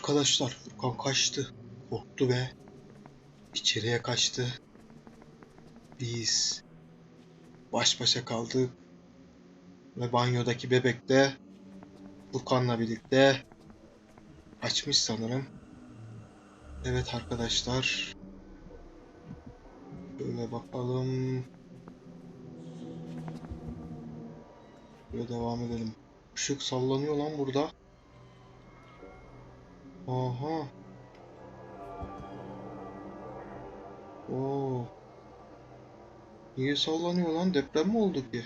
Arkadaşlar Furkan kaçtı. Korktu ve içeriye kaçtı. Biz baş başa kaldık. Ve banyodaki bebek de Furkan'la birlikte açmış sanırım. Evet arkadaşlar. Şöyle bakalım. Böyle devam edelim. Işık sallanıyor lan burada. Aha. Oo. Niye sallanıyor lan? Deprem mi oldu ki?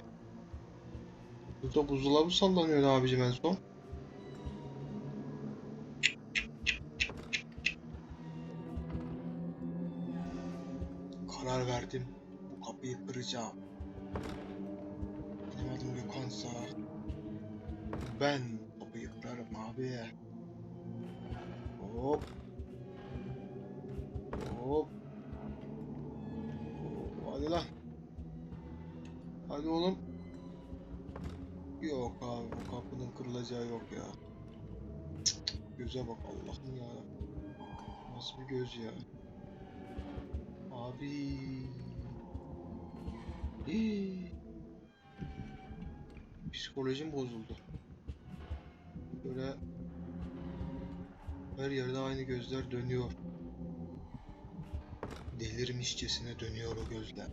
Burada buzdolabı sallanıyor abicim en son. Karar verdim. Bu kapıyı kıracağım. Benim adım Gökhan'sa ben kapıyı kırarım abi. Hop. Hop. Hadi lan. Hadi oğlum. Yok abi bu kapının kırılacağı yok ya. Göze bak Allah'ım ya. Nasıl bir göz ya. Abi. Hii. Psikolojim bozuldu. Böyle her yerde aynı gözler dönüyor. Delirmişçesine dönüyor o gözler.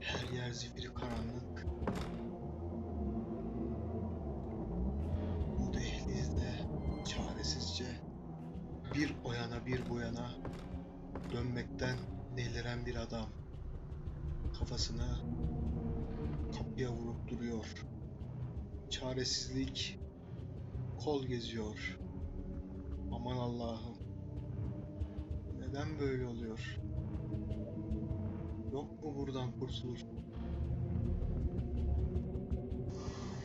Her yer zifiri karanlık. Bu dehlizde çaresizce bir o yana bir bu yana dönmekten deliren bir adam. Kafasını kapıya vurup duruyor. Çaresizlik kol geziyor. Aman Allah'ım. Neden böyle oluyor? Yok mu buradan kurtuluş?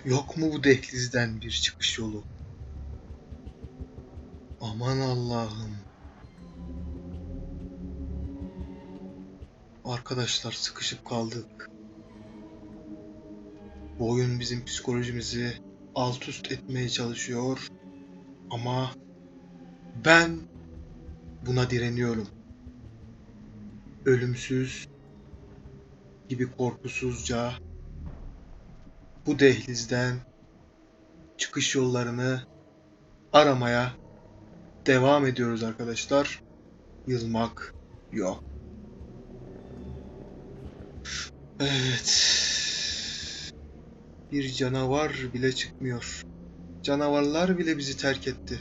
Yok mu bu dehlizden bir çıkış yolu? Aman Allah'ım. Arkadaşlar sıkışıp kaldık. Bu oyun bizim psikolojimizi alt üst etmeye çalışıyor. Ama ben buna direniyorum. Ölümsüz gibi korkusuzca bu dehlizden çıkış yollarını aramaya devam ediyoruz arkadaşlar. Yılmak yok. Evet. Bir canavar bile çıkmıyor. Canavarlar bile bizi terk etti.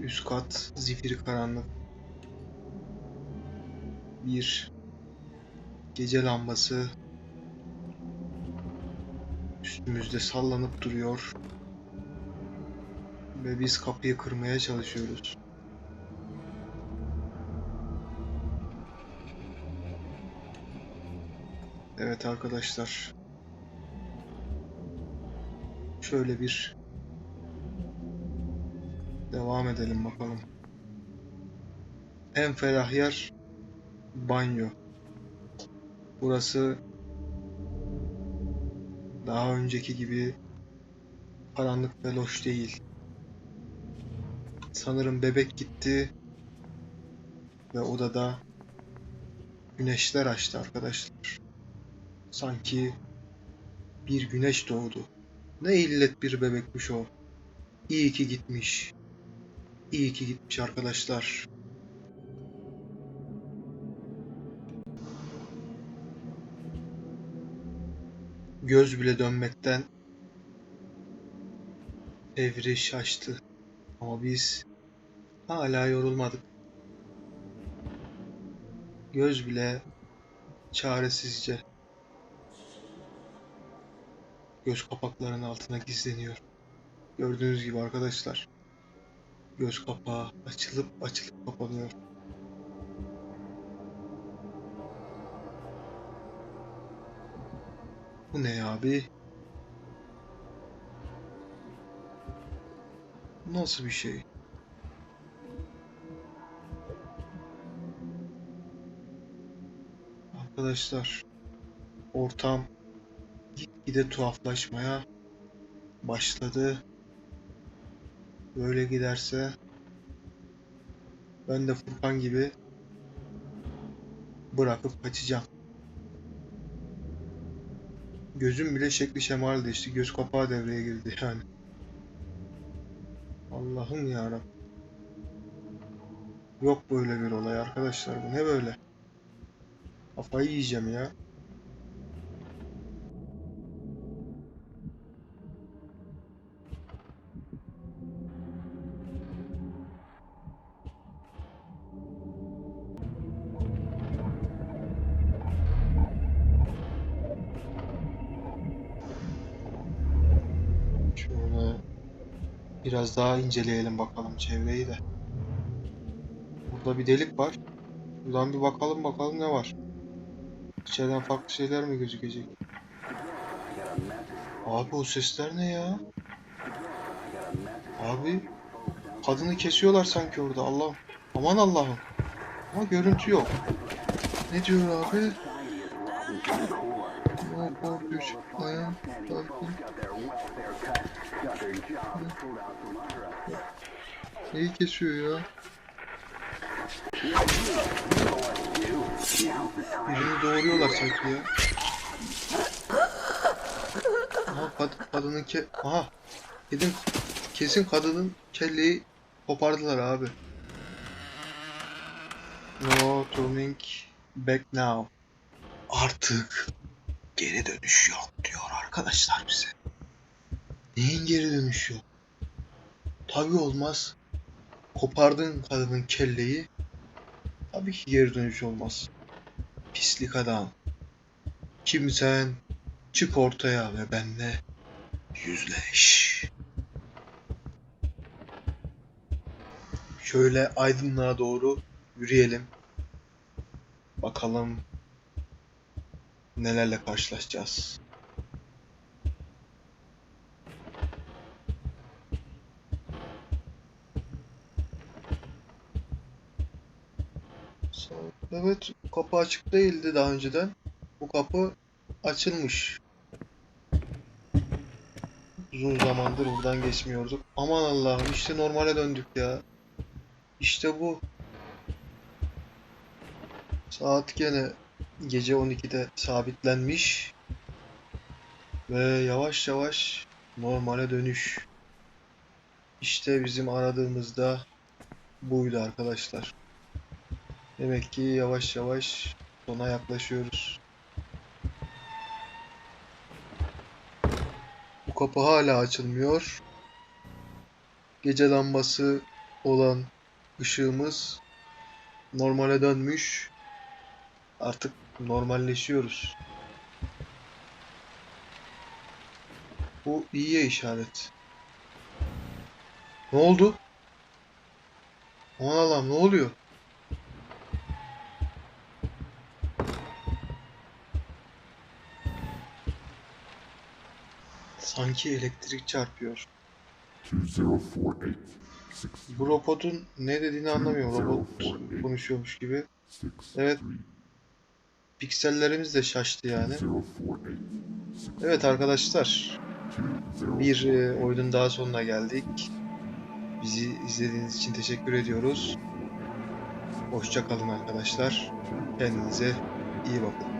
Üst kat zifiri karanlık. Bir gece lambası üstümüzde sallanıp duruyor. Ve biz kapıyı kırmaya çalışıyoruz. Evet arkadaşlar. Şöyle bir devam edelim bakalım. En ferah yer banyo. Burası daha önceki gibi karanlık ve loş değil. Sanırım bebek gitti ve odada güneşler açtı arkadaşlar. Sanki bir güneş doğdu. Ne illet bir bebekmiş o. İyi ki gitmiş. İyi ki gitmiş arkadaşlar. Göz bile dönmekten evri şaştı. Ama biz hala yorulmadık. Göz bile çaresizce göz kapaklarının altına gizleniyor. Gördüğünüz gibi arkadaşlar göz kapağı açılıp açılıp kapanıyor. Bu ne abi? Nasıl bir şey? arkadaşlar. Ortam gitgide tuhaflaşmaya başladı. Böyle giderse ben de Furkan gibi bırakıp kaçacağım. Gözüm bile şekli şemali değişti. Göz kapağı devreye girdi yani. Allah'ım yarabbim. Yok böyle bir olay arkadaşlar. Bu ne böyle? Kafayı yiyeceğim ya. Biraz daha inceleyelim bakalım çevreyi de. Burada bir delik var. Buradan bir bakalım bakalım ne var. İçeriden farklı şeyler mi gözükecek? Abi o sesler ne ya? Abi kadını kesiyorlar sanki orada Allah'ım. Aman Allah'ım. Ama görüntü yok. Ne diyor abi? Ne korkuyor çıkmaya? Neyi kesiyor ya? Birini doğuruyorlar sanki ya. Aha kad kadının ke... Aha. Dedim kesin kadının kelleyi kopardılar abi. No turning back now. Artık geri dönüş yok diyor arkadaşlar bize. Neyin geri dönüşü yok? Tabii olmaz. Kopardın kadının kelleyi. Tabii ki geri dönüş olmaz. Pislik adam. Kimsen çık ortaya ve benle yüzleş. Şöyle aydınlığa doğru yürüyelim. Bakalım nelerle karşılaşacağız. Evet, kapı açık değildi daha önceden. Bu kapı açılmış. Uzun zamandır buradan geçmiyorduk. Aman Allah'ım işte normale döndük ya. İşte bu. Saat gene gece 12'de sabitlenmiş. Ve yavaş yavaş normale dönüş. İşte bizim aradığımızda buydu arkadaşlar. Demek ki yavaş yavaş sona yaklaşıyoruz. Bu kapı hala açılmıyor. Gece lambası olan ışığımız normale dönmüş. Artık normalleşiyoruz. Bu iyiye işaret. Ne oldu? Aman Allah'ım ne oluyor? Sanki elektrik çarpıyor. 2048 Bu robotun ne dediğini anlamıyorum. Robot konuşuyormuş gibi. Evet. Piksellerimiz de şaştı yani. Evet arkadaşlar. Bir e, oyunun daha sonuna geldik. Bizi izlediğiniz için teşekkür ediyoruz. Hoşça kalın arkadaşlar. Kendinize iyi bakın.